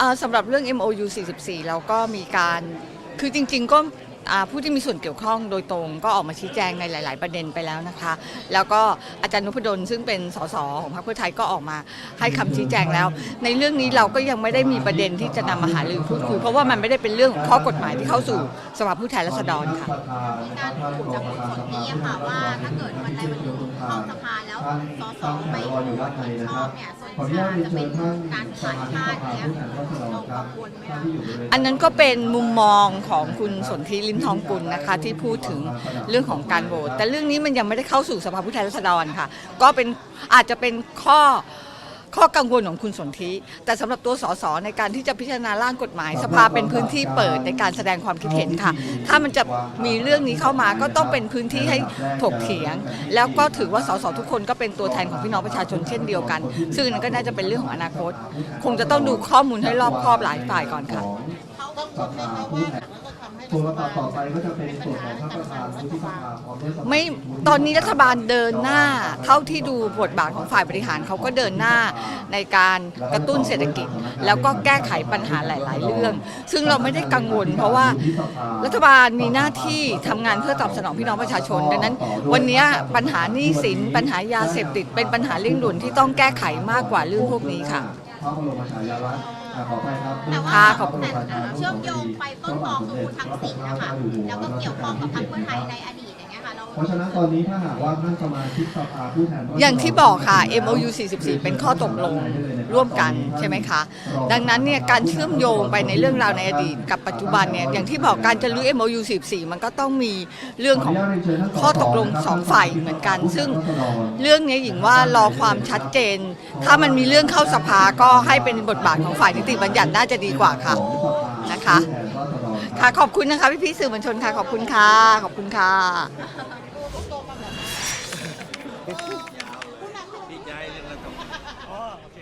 อ่าสำหรับเรื่อง MOU 44 เราก็มีการคือจริง ๆ ก็อ่าผู้ที่มีส่วนเกี่ยวข้องโดยตรงก็ออกมาชี้แจงในหลาย ๆ ประเด็นไปแล้วนะคะ แล้วก็อาจารย์นพดลซึ่งเป็นสสของพรรคเพื่อไทยก็ออกมาให้คำชี้แจงแล้ว ในเรื่องนี้เราก็ยังไม่ได้มีประเด็นที่จะนำมาหารือพูดคุยเพราะว่ามันไม่ได้เป็นเรื่องของข้อกฎหมายที่เข้าสู่ สภาผู้แทนราษฎรค่ะ มีการพูดจากคุณสนธิอะค่ะว่าถ้าเกิดวันใดวันหนึ่งเข้าสภาแล้วสสไม่โหวตเห็นชอบเนี่ยส่วนชาติจะเป็นการขายชาติเนี่ยเรากังวลไหมคะอันนั้นก็เป็นมุมมองของคุณสนธิลิมทองกุลนะคะ ที่พูดถึงเรื่องของการโหวตแต่เรื่องนี้มันยังไม่ได้เข้าสู่สภาผู้แทนราษฎรค่ะ ก็เป็นอาจจะเป็นข้อ ข้อกังวลของคุณสนธิแต่สำหรับตัวสสในการที่จะพิจารณาร่างกฎหมาย สภาเป็นพื้นที่เปิดในการแสดงความคิดเห็นค่ะ ถ้ามันจะมีเรื่องนี้เข้ามาก็ต้องเป็นพื้นที่ให้ถกเถียง แล้วก็ถือว่าสสทุกคนก็เป็นตัวแทนของพี่น้องประชาชนเช่นเดียวกัน ซึ่งนั่นก็น่าจะเป็นเรื่องของอนาคต คงจะต้องดูข้อมูลให้รอบคอบหลายฝ่ายก่อนค่ะ เขากังวลไหมคะผู้ว่าแทน ตัวลำดับต่อไปก็จะเป็นส่วนของท่านประธานวุฒิสภาพร้อมด้วยสมาชิกไม่ตอนนี้รัฐบาลเดินหน้า เท่าที่ดูบทบาทของฝ่ายบริหารเขาก็เดินหน้าในการกระตุ้นเศรษฐกิจ แล้วก็แก้ไขปัญหาหลาย ๆ เรื่อง ซึ่งเราไม่ได้กังวล เพราะว่ารัฐบาลมีหน้าที่ทำงานเพื่อตอบสนองพี่น้องประชาชน ดังนั้น วันนี้ปัญหาหนี้สินปัญหายาเสพติด เป็นปัญหาเร่งด่วนที่ต้องแก้ไขมากกว่าเรื่องพวกนี้ค่ะ พระบรมฉายาลักษณ์อ่าขอไปครับแต่ว่าค่ะขอบคุณ แต่เชื่อมโยงไป ต้นตอคือคุณทักษิณนะคะแล้วก็เกี่ยวข้องกับพรรคเพื่อไทยในอดีตอย่างเงี้ยค่ะเราเพราะฉะนั้นตอนนี้ถ้าหากว่าท่านสมาชิกสภาผู้แทนราษฎรอย่างที่บอกค่ะ MOU 44 เป็นข้อตกลงร่วมกันใช่ไหมคะ ดังนั้นเนี่ยการเชื่อมโยงไปในเรื่องราวในอดีตกับปัจจุบันเนี่ยอย่างที่บอกการจะรื้อ MOU 44 มันก็ต้องมีเรื่องของข้อตกลงสองฝ่ายเหมือนกัน ซึ่งเรื่องนี้หญิงว่ารอความชัดเจน ถ้ามันมีเรื่องเข้าสภาก็ให้เป็นบทบาทของฝ่ายนิติบัญญัติน่าจะดีกว่าค่ะ นะคะ ค่ะขอบคุณนะคะพี่พี่ๆสื่อมวลชนค่ะขอบคุณค่ะขอบคุณค่ะดีใจเลยนะครับโอเค